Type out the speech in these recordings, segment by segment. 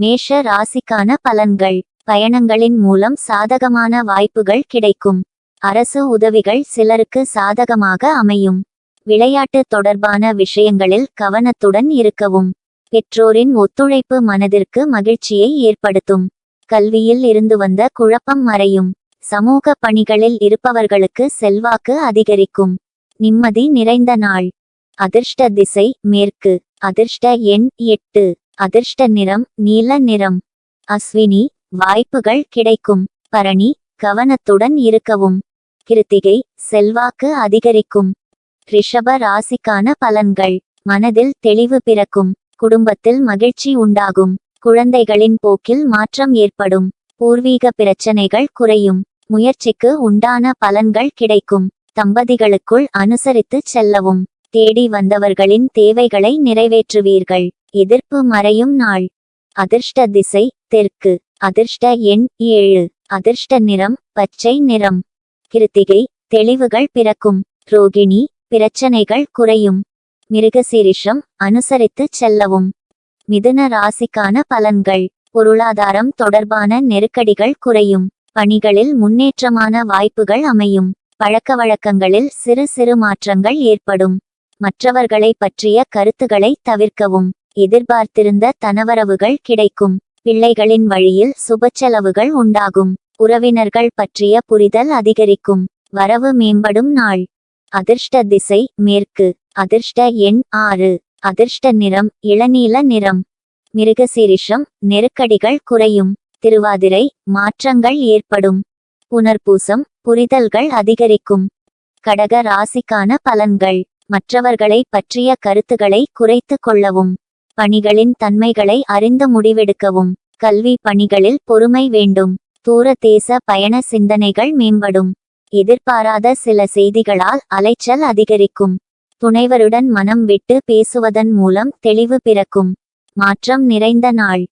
மேஷ ராசிக்கான பலன்கள். பயணங்களின் மூலம் சாதகமான வாய்ப்புகள் கிடைக்கும். அரசு உதவிகள் சிலருக்கு சாதகமாக அமையும். விளையாட்டு தொடர்பான விஷயங்களில் கவனத்துடன் இருக்கவும். பெற்றோரின் ஒத்துழைப்பு மனதிற்கு மகிழ்ச்சியை ஏற்படுத்தும். கல்வியில் இருந்து வந்த குழப்பம் மறையும். சமூக பணிகளில் இருப்பவர்களுக்கு செல்வாக்கு அதிகரிக்கும். நிம்மதி நிறைந்த நாள். அதிர்ஷ்ட திசை மேற்கு. அதிர்ஷ்ட எண் எட்டு. அதிர்ஷ்ட நிறம் நீல நிறம். அஸ்வினி வாய்ப்புகள் கிடைக்கும். பரணி கவனத்துடன் இருக்கவும். கிருத்திகை செல்வாக்கு அதிகரிக்கும். ரிஷப ராசிக்கான பலன்கள். மனதில் தெளிவு பிறக்கும். குடும்பத்தில் மகிழ்ச்சி உண்டாகும். குழந்தைகளின் போக்கில் மாற்றம் ஏற்படும். பூர்வீக பிரச்சனைகள் குறையும். முயற்சிக்கு உண்டான பலன்கள் கிடைக்கும். தம்பதிகளுக்குள் அனுசரித்துச் செல்லவும். தேடி வந்தவர்களின் தேவைகளை நிறைவேற்றுவீர்கள். எதிர்ப்பு மறையும் நாள். அதிர்ஷ்ட திசை தெற்கு. அதிர்ஷ்ட எண் ஏழு. அதிர்ஷ்ட நிறம் பச்சை நிறம். கிருத்திகை தெளிவுகள் பிறக்கும். ரோகிணி பிரச்சனைகள் குறையும். மிருகசீரிஷம் அனுசரித்து செல்லவும். மிதுன ராசிக்கான பலன்கள். பொருளாதாரம் தொடர்பான நெருக்கடிகள் குறையும். பணிகளில் முன்னேற்றமான வாய்ப்புகள் அமையும். பழக்க வழக்கங்களில் சிறு சிறு மாற்றங்கள் ஏற்படும். மற்றவர்களை பற்றிய கருத்துக்களை தவிர்க்கவும். எதிர்பார்த்திருந்த தனவரவுகள் கிடைக்கும். பிள்ளைகளின் வழியில் சுபச்செலவுகள் உண்டாகும். உறவினர்கள் பற்றிய புரிதல் அதிகரிக்கும். வரவு மேம்படும் நாள். அதிர்ஷ்ட திசை மேற்கு. அதிர்ஷ்ட எண் ஆறு. அதிர்ஷ்ட நிறம் இளநீல நிறம். மிருகசீரிஷம் நெருக்கடிகள் குறையும். திருவாதிரை மாற்றங்கள் ஏற்படும். புனர்பூசம் புரிதல்கள் அதிகரிக்கும். கடக ராசிக்கான பலன்கள். மற்றவர்களை பற்றிய கருத்துக்களை குறைத்து கொள்ளவும் பணிகளின் தன்மைகளை அறிந்து முடிவெடுக்கவும். கல்வி பணிகளில் பொறுமை வேண்டும். தூர தேச பயண சிந்தனைகள் மேம்படும். எதிர்பாராத சில செய்திகளால் அலைச்சல் அதிகரிக்கும். துணைவருடன் மனம் விட்டு பேசுவதன் மூலம் தெளிவு பிறக்கும். மாற்றம் நிறைந்த நாள்.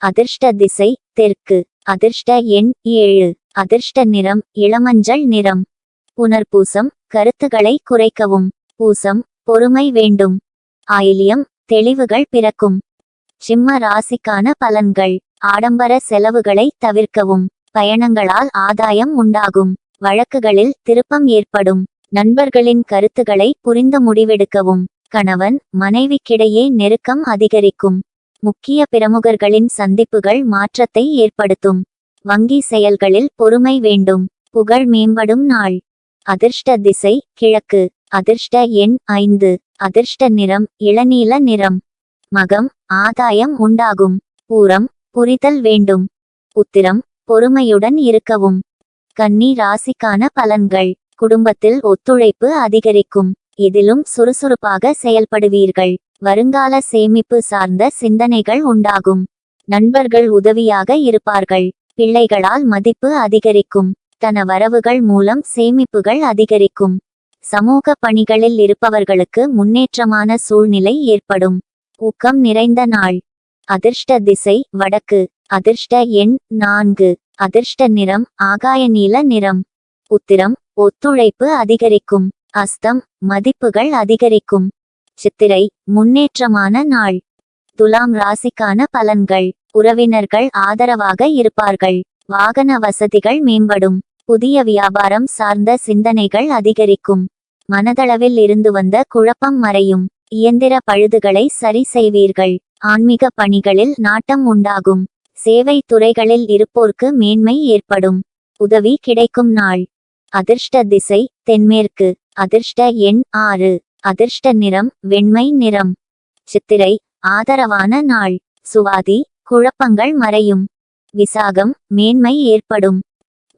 அதிர்ஷ்ட திசை தெற்கு. அதிர்ஷ்ட எண் ஏழு. அதிர்ஷ்ட நிறம் இளமஞ்சள் நிறம். புனர்பூசம் கருத்துகளை குறைக்கவும். பூசம் பொறுமை வேண்டும். ஆயிலியம் தெளிவுகள் பிறக்கும். சிம்ம ராசிக்கான பலன்கள். ஆடம்பர செலவுகளை தவிர்க்கவும். பயணங்களால் ஆதாயம் உண்டாகும். வழக்குகளில் திருப்பம் ஏற்படும். நண்பர்களின் கருத்துக்களை புரிந்து முடிவெடுக்கவும். கணவன் மனைவிக்கிடையே நெருக்கம் அதிகரிக்கும். முக்கிய பிரமுகர்களின் சந்திப்புகள் மாற்றத்தை ஏற்படுத்தும். வங்கி செயல்களில் பொறுமை வேண்டும். புகழ் மேம்படும் நாள். அதிர்ஷ்ட திசை கிழக்கு. அதிர்ஷ்ட எண் ஐந்து. அதிர்ஷ்ட நிறம் இளநீல நிறம். மகம் ஆதாயம் உண்டாகும். பூரம் புரிதல் வேண்டும். உத்திரம் பொறுமையுடன் இருக்கவும். கன்னி ராசிக்கான பலன்கள். குடும்பத்தில் ஒத்துழைப்பு அதிகரிக்கும். இதிலும் சுறுசுறுப்பாக செயல்படுவீர்கள். வருங்கால சேமிப்பு சார்ந்த சிந்தனைகள் உண்டாகும். நண்பர்கள் உதவியாக இருப்பார்கள். பிள்ளைகளால் மதிப்பு அதிகரிக்கும். தன வரவுகள் மூலம் சேமிப்புகள் அதிகரிக்கும். சமூக பணிகளில் இருப்பவர்களுக்கு முன்னேற்றமான சூழ்நிலை ஏற்படும். ஊக்கம் நிறைந்த நாள். அதிர்ஷ்ட திசை வடக்கு. அதிர்ஷ்ட எண் நான்கு. அதிர்ஷ்ட நிறம் ஆகாய நீல நிறம். உத்திரம் ஒத்துழைப்பு அதிகரிக்கும். அஸ்தம் மதிப்புகள் அதிகரிக்கும். சித்திரை முன்னேற்றமான நாள். துலாம் ராசிக்கான பலன்கள். உறவினர்கள் ஆதரவாக இருப்பார்கள். வாகன வசதிகள் மேம்படும். புதிய வியாபாரம் சார்ந்த சிந்தனைகள் அதிகரிக்கும். மனதளவில் இருந்து வந்த குழப்பம் மறையும். இயந்திர பழுதுகளை சரி செய்வீர்கள். ஆன்மீக பணிகளில் நாட்டம் உண்டாகும். சேவை துறைகளில் இருப்போர்க்கு மேன்மை ஏற்படும். உதவி கிடைக்கும் நாள். அதிர்ஷ்ட திசை தென்மேற்கு. அதிர்ஷ்ட எண் ஆறு. அதிர்ஷ்ட நிறம் வெண்மை நிறம். சித்திரை ஆதரவான நாள். சுவாதி குழப்பங்கள் மறையும். விசாகம் மேன்மை ஏற்படும்.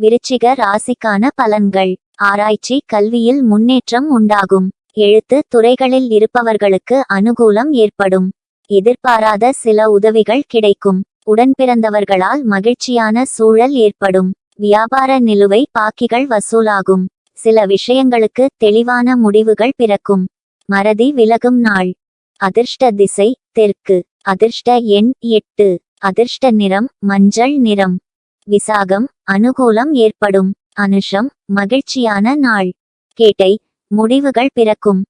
விருச்சிக ராசிக்கான பலன்கள். ஆராய்ச்சி கல்வியில் முன்னேற்றம் உண்டாகும். எழுத்து துறைகளில் இருப்பவர்களுக்கு அனுகூலம் ஏற்படும். எதிர்பாராத சில உதவிகள் கிடைக்கும். உடன்பிறந்தவர்களால் மகிழ்ச்சியான சூழல் ஏற்படும். வியாபார நிலுவை பாக்கிகள் வசூலாகும். சில விஷயங்களுக்கு தெளிவான முடிவுகள் பிறக்கும். மறதி விலகும் நாள். அதிர்ஷ்ட திசை தெற்கு. அதிர்ஷ்ட எண் எட்டு. அதிர்ஷ்ட நிறம் மஞ்சள் நிறம். விசாகம் அனுகூலம் ஏற்படும். அனுஷம் மகிழ்ச்சியான நாள். கேட்டை முடிவுகள் பிறக்கும்.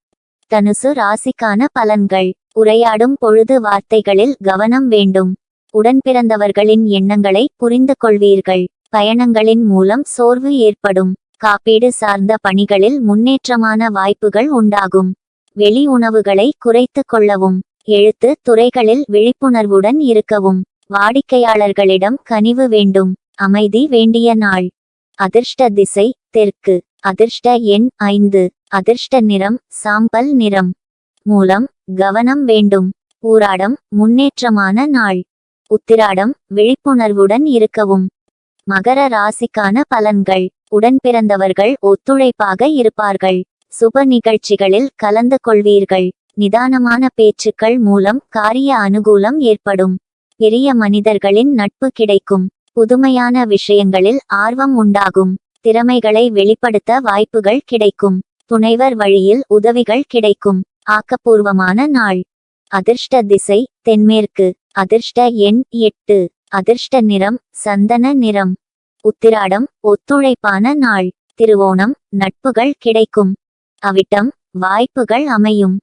தனுசு ராசிக்கான பலன்கள். உரையாடும் பொழுது வார்த்தைகளில் கவனம் வேண்டும். உடன்பிறந்தவர்களின் எண்ணங்களை புரிந்து கொள்வீர்கள். பயணங்களின் மூலம் சோர்வு ஏற்படும். காப்பீடு சார்ந்த பணிகளில் முன்னேற்றமான வாய்ப்புகள் உண்டாகும். வெளி உணவுகளை குறைத்து கொள்ளவும். எழுத்து துறைகளில் விழிப்புணர்வுடன் இருக்கவும். வாடிக்கையாளர்களிடம் கனிவு வேண்டும். அமைதி வேண்டிய நாள். அதிர்ஷ்ட திசை தெற்கு. அதிர்ஷ்ட எண் ஐந்து. அதிர்ஷ்ட நிறம் சாம்பல் நிறம். மூலம் கவனம் வேண்டும். ஊராடம் முன்னேற்றமான நாள். உத்திராடம் விழிப்புணர்வுடன் இருக்கவும். மகர ராசிக்கான பலன்கள். உடன்பிறந்தவர்கள் ஒத்துழைப்பாக இருப்பார்கள். சுப நிகழ்ச்சிகளில் கலந்து கொள்வீர்கள். நிதானமான பேச்சுக்கள் மூலம் காரிய அனுகூலம் ஏற்படும். பெரிய மனிதர்களின் நட்பு கிடைக்கும். புதுமையான விஷயங்களில் ஆர்வம் உண்டாகும். திறமைகளை வெளிப்படுத்த வாய்ப்புகள் கிடைக்கும். துணைவர் வழியில் உதவிகள் கிடைக்கும். ஆக்கப்பூர்வமான நாள். அதிர்ஷ்ட திசை தென்மேற்கு. அதிர்ஷ்ட எண் எட்டு. அதிர்ஷ்ட நிறம் சந்தன நிறம். உத்திராடம் ஒத்துழைப்பான நாள். திருவோணம் நட்புகள் கிடைக்கும். அவிட்டம் வாய்ப்புகள் அமையும்.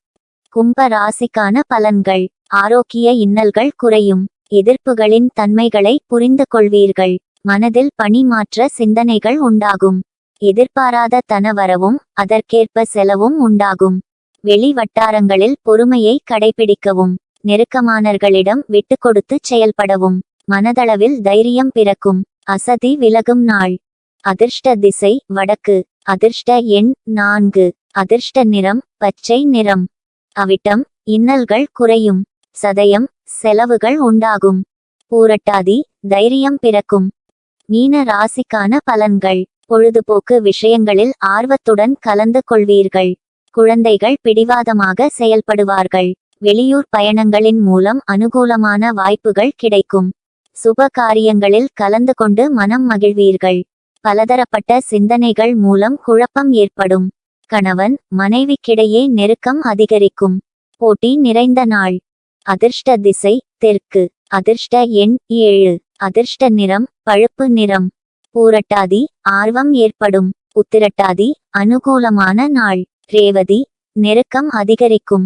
கும்ப ராசிக்கான பலன்கள். ஆரோக்கிய இன்னல்கள் குறையும். எதிர்ப்புகளின் தன்மைகளை புரிந்து கொள்வீர்கள் மனதில் பணிமாற்ற சிந்தனைகள் உண்டாகும். எதிர்பாராத தனவரவும் அதற்கேற்ப செலவும் உண்டாகும். வெளி வட்டாரங்களில் பொறுமையை கடைபிடிக்கவும் நெருக்கமானர்களிடம் விட்டு கொடுத்து செயல்படவும் மனதளவில் தைரியம் பிறக்கும். அசதி விலகும் நாள். அதிர்ஷ்ட திசை வடக்கு. அதிர்ஷ்ட எண் நான்கு. அதிர்ஷ்ட நிறம் பச்சை நிறம். அவிட்டம் இன்னல்கள் குறையும். சதயம் செலவுகள் உண்டாகும். பூரட்டாதி தைரியம் பிறக்கும். மீன ராசிக்கான பலன்கள். பொழுதுபோக்கு விஷயங்களில் ஆர்வத்துடன் கலந்து கொள்வீர்கள். குழந்தைகள் பிடிவாதமாக செயல்படுவார்கள். வெளியூர் பயணங்களின் மூலம் அனுகூலமான வாய்ப்புகள் கிடைக்கும். சுப காரியங்களில் கலந்து கொண்டு மனம் மகிழ்வீர்கள். பலதரப்பட்ட சிந்தனைகள் மூலம் குழப்பம் ஏற்படும். கணவன் மனைவிக்கிடையே நெருக்கம் அதிகரிக்கும். போட்டி நிறைந்த நாள். அதிர்ஷ்ட திசை தெற்கு. அதிர்ஷ்ட எண் ஏழு. அதிர்ஷ்ட நிறம் பழுப்பு நிறம். பூரட்டாதி ஆர்வம் ஏற்படும். உத்திரட்டாதி அனுகூலமான நாள். ரேவதி நெருக்கம் அதிகரிக்கும்.